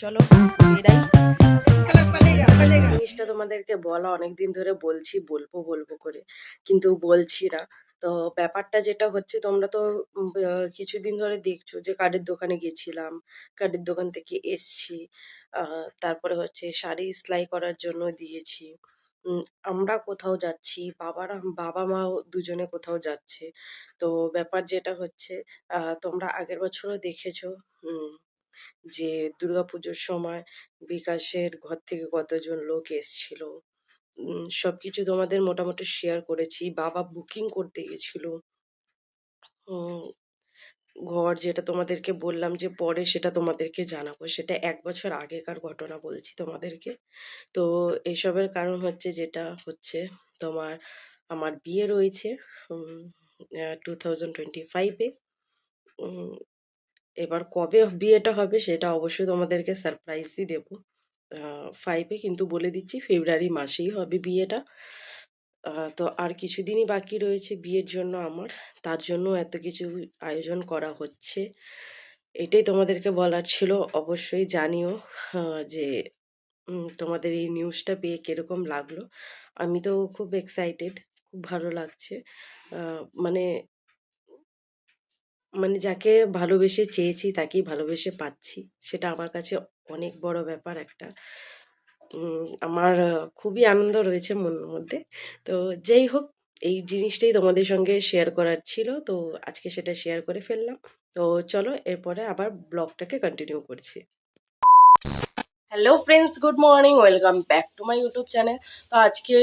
চলো এরাই জিনিসটা তোমাদেরকে বলা অনেকদিন ধরে বলছি, বলব বলব করে, কিন্তু বলছি না। তো ব্যাপারটা যেটা হচ্ছে, তোমরা তো কিছুদিন ধরে দেখছ যে কার্ডের দোকানে গেছিলাম কার্ডের দোকান থেকে এসছি তারপরে হচ্ছে শাড়ি সেলাই করার জন্য দিয়েছি। আমরা কোথাও যাচ্ছি, বাবারা, বাবা মাও দুজনে কোথাও যাচ্ছে। তো ব্যাপার যেটা হচ্ছে তোমরা আগের বছরও দেখেছ যে দুর্গাপুজোর সময় বিকাশের ঘর থেকে কতজন লোক এসছিল। সব কিছু তোমাদের মোটামুটি শেয়ার করেছি। বাবা বুকিং করতে গেছিল। ঘর যেটা তোমাদেরকে বললাম যে পরে সেটা তোমাদেরকে জানাব। সেটা এক বছর আগেকার ঘটনা বলছি তোমাদেরকে। তো এসবের কারণ হচ্ছে যেটা হচ্ছে তোমার আমার বিয়ে রয়েছে টু থাউজেন্ড টোয়েন্টি ফাইভে এবার কবে বিয়েটা হবে সেটা অবশ্যই তোমাদেরকে সারপ্রাইজই দেবো। ফাইভে কিন্তু বলে দিচ্ছি ফেব্রুয়ারি মাসেই হবে বিয়েটা। তো আর কিছুদিনই বাকি রয়েছে বিয়ের জন্য আমার। তার জন্য এত কিছু আয়োজন করা হচ্ছে। এটাই তোমাদেরকে বলার ছিল। অবশ্যই জানিও যে তোমাদের এই নিউজটা পেয়ে কীরকম লাগল। আমি তো খুব এক্সাইটেড খুব ভালো লাগছে। মানে মানে যাকে ভালোবেসে চেয়েছি, তাকেই ভালোবেসে পাচ্ছি, সেটা আমার কাছে অনেক বড় ব্যাপার একটা। আমার খুবই আনন্দ রয়েছে মনের মধ্যে। তো যাই হোক, এই জিনিসটাই তোমাদের সঙ্গে শেয়ার করার ছিল। তো আজকে সেটা শেয়ার করে ফেললাম। তো চলো, এরপরে আবার ব্লগটাকে কন্টিনিউ করছি। Hello friends good morning welcome back to my YouTube channel তো আজকে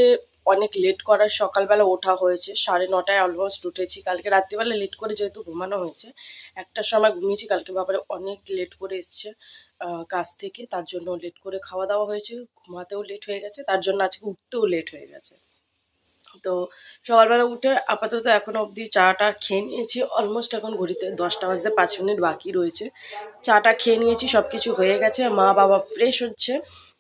অনেক লেট করার সকালবেলা ওঠা হয়েছে। সাড়ে নটায় অলমোস্ট উঠেছি। কালকে রাত্রিবেলা লেট করে যেহেতু ঘুমানো হয়েছে, একটার সময় ঘুমিয়েছি। কালকে বাবারে অনেক লেট করে এসছে কাজ থেকে। তার জন্য লেট করে খাওয়া দাওয়া হয়েছে। ঘুমাতেও লেট হয়ে গেছে। তার জন্য আজকে উঠতেও লেট হয়ে গেছে। তো সকালবেলা উঠে আপাতত এখনও অবধি চাটা খেয়ে নিয়েছি। অলমোস্ট এখন ঘড়িতে দশটা বাজতে পাঁচ মিনিট বাকি রয়েছে। চাটা খেয়ে নিয়েছি সব কিছু হয়ে গেছে। মা বাবা ফ্রেশ হচ্ছে।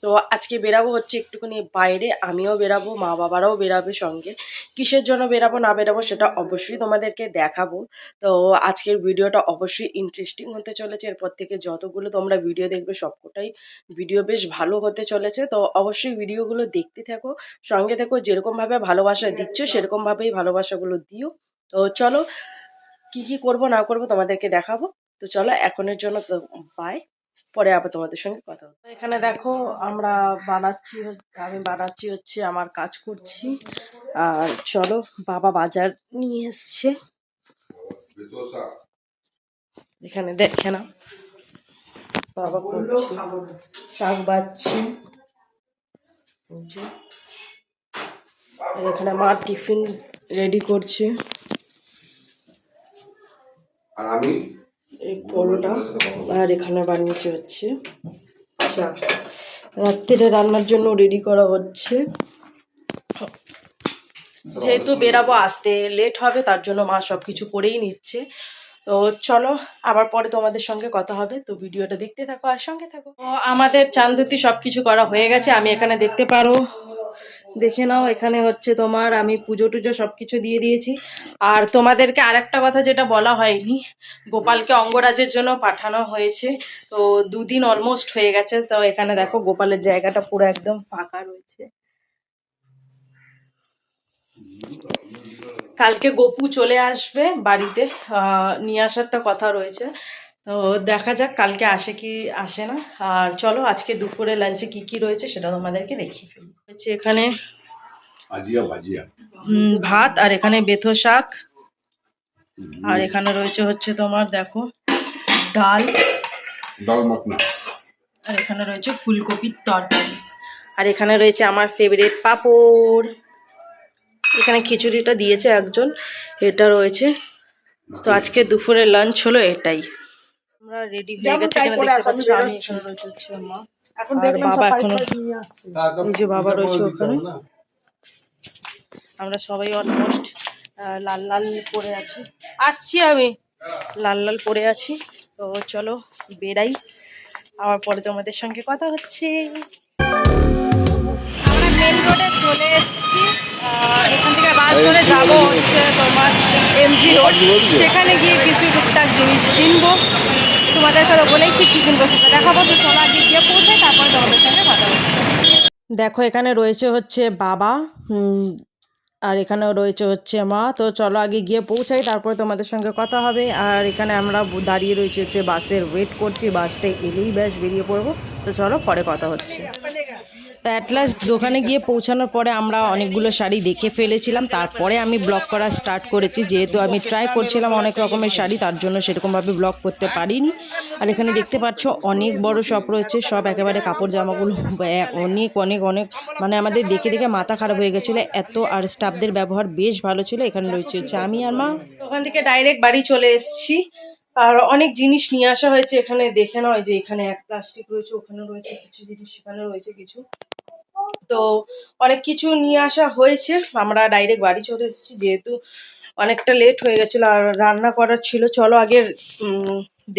তো আজকে বেরাবো হচ্ছে একটুখানি বাইরে আমিও বেরাবো মা বাবারাও বেরাবে সঙ্গে। কিসের জন্য বেরাবো না বেরাবো সেটা অবশ্যই তোমাদেরকে দেখাবো। তো আজকের ভিডিওটা অবশ্যই ইন্টারেস্টিং হতে চলেছে। এরপর থেকে যতগুলো তোমরা ভিডিও দেখবে সবকটাই ভিডিও বেশ ভালো হতে চলেছে। তো অবশ্যই ভিডিওগুলো দেখতে থাকো সঙ্গে থেকো যেরকমভাবে ভালোবাসা দিচ্ছ সেরকমভাবেই ভালোবাসাগুলো দিও। তো চলো কি কি করব না করব তোমাদেরকে দেখাবো। তো চলো এখনের জন্য তো বাই পরে আবার তোমাদের সঙ্গে কথা হবে। এখানে দেখো, আমরা বানাচ্ছি আমি বানাচ্ছি হচ্ছে আমার কাজ করছি। আর চলো, বাবা বাজার নিয়ে এসছে। এখানে দেখে না বাবা করছে, শাক বাজছে এখানে মা টিফিন রেডি করছে। আর আমি? এই পরোটা আর এখানে বানিয়েছে হচ্ছে চা রাত্রিরে রান্নার জন্য রেডি করা হচ্ছে। যেহেতু বেরাবো আসতে লেট হবে তার জন্য মা সব কিছু করেই নিচ্ছে। তো চলো, আবার পরে তোমাদের সঙ্গে কথা হবে। তো ভিডিওটা দেখতে থাকো আর সঙ্গে থাকো। তো আমাদের চান্দুতি সব কিছু করা হয়ে গেছে, আমি এখানে দেখতে পারো। দেখে নাও, এখানে হচ্ছে তোমার আমি পুজো টুজো সব কিছু দিয়ে দিয়েছি। আর তোমাদেরকে আরেকটা কথা যেটা বলা হয়নি, গোপালকে অঙ্গরাজের জন্য পাঠানো হয়েছে। তো দুদিন অলমোস্ট হয়ে গেছে, তো এখানে দেখো গোপালের জায়গাটা পুরো একদম ফাঁকা রয়েছে। কালকে গপু চলে আসবে বাড়িতে নিয়ে আসারটা কথা রয়েছে। তো দেখা যাক কালকে আসে কি আসে না। আর চলো আজকে দুপুরে লাঞ্চে কি কি রয়েছে সেটা তোমাদেরকে দেখিয়ে ফেলি। হচ্ছে এখানে ভাত আর এখানে বেথো শাক। আর এখানে রয়েছে হচ্ছে তোমার দেখো ডাল। ডাল আর এখানে রয়েছে ফুলকপির তরকারি। আর এখানে রয়েছে আমার ফেভারিট পাঁপড়। এখানে খিচুড়িটা দিয়েছে একজন এটা রয়েছে। তো আজকে দুপুরে লাঞ্চ হলো এটাই। আমরা রেডি হয়ে গেছে এখানে দেখতে পাচ্ছ আমি এখানে রয়েছে হচ্ছে মা। আর বাবা এখনও। এই যে রয়েছে ওখানে। আমরা সবাই অলমোস্ট লাল লাল পরে আছি। আসছি আমি। লাল লাল পরে আছি। তো চলো বেরাই আবার পরে তোমাদের সঙ্গে কথা হচ্ছে। মেন রোডে চলে এসেছি। এখান থেকে বাস ধরে যাব হচ্ছে তোমার এমজি রোড সেখানে গিয়ে কিছু টুকটাক জিনিস কিনবো। তোমাদেরকে তো বলেইছি কী কিনবো সেটা দেখাবো। তো চলো আগে গিয়ে পৌঁছে তারপর তোমাদের সঙ্গে কথা বলছি। দেখো এখানে রয়েছে হচ্ছে বাবা হুম, আর এখানেও রয়েছে হচ্ছে মা। তো চলো আগে গিয়ে পৌঁছাই তারপরে তোমাদের সঙ্গে কথা হবে। আর এখানে আমরা দাঁড়িয়ে রয়েছে হচ্ছে বাসের ওয়েট করছি। বাসটা এলেই ব্যাস বেরিয়ে পড়ব। তো চলো পরে কথা হচ্ছে। তা অ্যাট লাস্ট দোকানে গিয়ে পৌঁছানোর পরে আমরা অনেকগুলো শাড়ি দেখে ফেলেছিলাম। তারপরে আমি ব্লগ করা স্টার্ট করেছি। যেহেতু আমি ট্রাই করছিলাম অনেক রকমের শাড়ি, তার জন্য সেরকমভাবে ব্লগ করতে পারিনি। আর এখানে দেখতে পাচ্ছ, অনেক বড় শপ রয়েছে। সব একেবারে কাপড় জামাগুলো অনেক অনেক অনেক। মানে আমাদের দেখে দেখে মাথা খারাপ হয়ে গেছিল। এত আর স্টাফদের ব্যবহার বেশ ভালো ছিল। এখানে রয়েছে হচ্ছে আমি আর মা। ওখান থেকে ডাইরেক্ট বাড়ি চলে এসেছি। আর অনেক জিনিস নিয়ে আসা হয়েছে। এখানে দেখে নয় যে এখানে এক প্লাস্টিক রয়েছে, ওখানে রয়েছে কিছু জিনিস, সেখানে রয়েছে কিছু। তো অনেক কিছু নিয়ে আসা হয়েছে। আমরা ডাইরেক্ট বাড়ি চলে এসেছি যেহেতু অনেকটা লেট হয়ে গেছিল আর রান্না করার ছিল। চলো আগে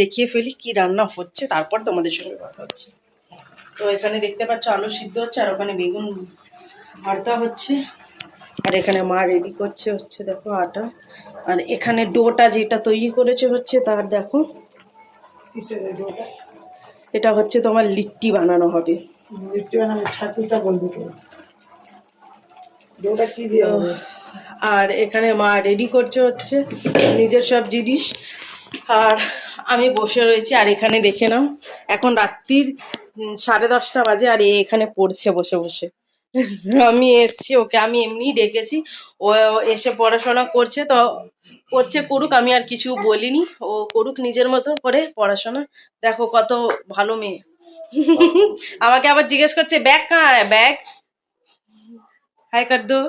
দেখিয়ে ফেলি কি রান্না হচ্ছে তারপর তোমাদের সঙ্গে কথা হচ্ছে। তো এখানে দেখতে পাচ্ছ আলু সিদ্ধ হচ্ছে আর ওখানে বেগুন ভর্তা হচ্ছে। আর এখানে মা রেডি করছে হচ্ছে দেখো আটা। আর এখানে ডোটা যেটা তৈরি করেছে হচ্ছে তার দেখো। এটা হচ্ছে তোমার লিট্টি বানানো হবে। লিট্টি বানাবে ছাতুটা বলবি ওটা কি দিয়ে আর এখানে মা রেডি করছে হচ্ছে নিজের সব জিনিস। আর আমি বসে রয়েছি আর এখানে দেখে নাও এখন রাত্রির সাড়ে দশটা বাজে আর এ এখানে পড়ছে বসে বসে। আমি এসছি, ওকে আমি এমনি ডেকেছি। ও এসে পড়াশোনা করছে, তো করছে করুক, আমি আর কিছু বলিনি। ও করুক নিজের মতো করে পড়াশোনা। দেখো কত ভালো মেয়ে। আমাকে আবার জিজ্ঞেস করছে, ব্যাগ কাঁ ব্যাগ? হাই কর দো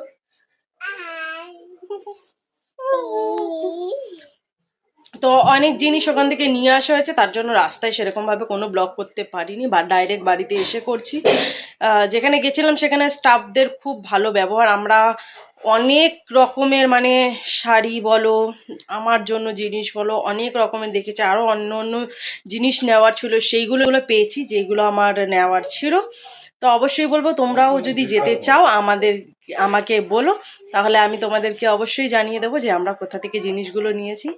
তো অনেক জিনিস ওখান থেকে নিয়ে আসা হয়েছে, তার জন্য রাস্তায় সেরকমভাবে কোনো ব্লগ করতে পারিনি, বা ডাইরেক্ট বাড়িতে এসে করছি। যেখানে গেছিলাম সেখানে স্টাফদের খুব ভালো ব্যবহার। আমরা অনেক রকমের মানে শাড়ি বলো, আমার জন্য জিনিস বলো, অনেক রকমের দেখেছি। আরও অন্য অন্য জিনিস নেওয়ার ছিল, সেইগুলো পেয়েছি, যেগুলো আমার নেওয়ার ছিল। তো অবশ্যই বলব, তোমরাও যদি যেতে চাও, আমাদের, আমাকে বলো, তাহলে আমি তোমাদেরকে অবশ্যই জানিয়ে দেবো যে আমরা কোথা থেকে জিনিসগুলো নিয়েছি।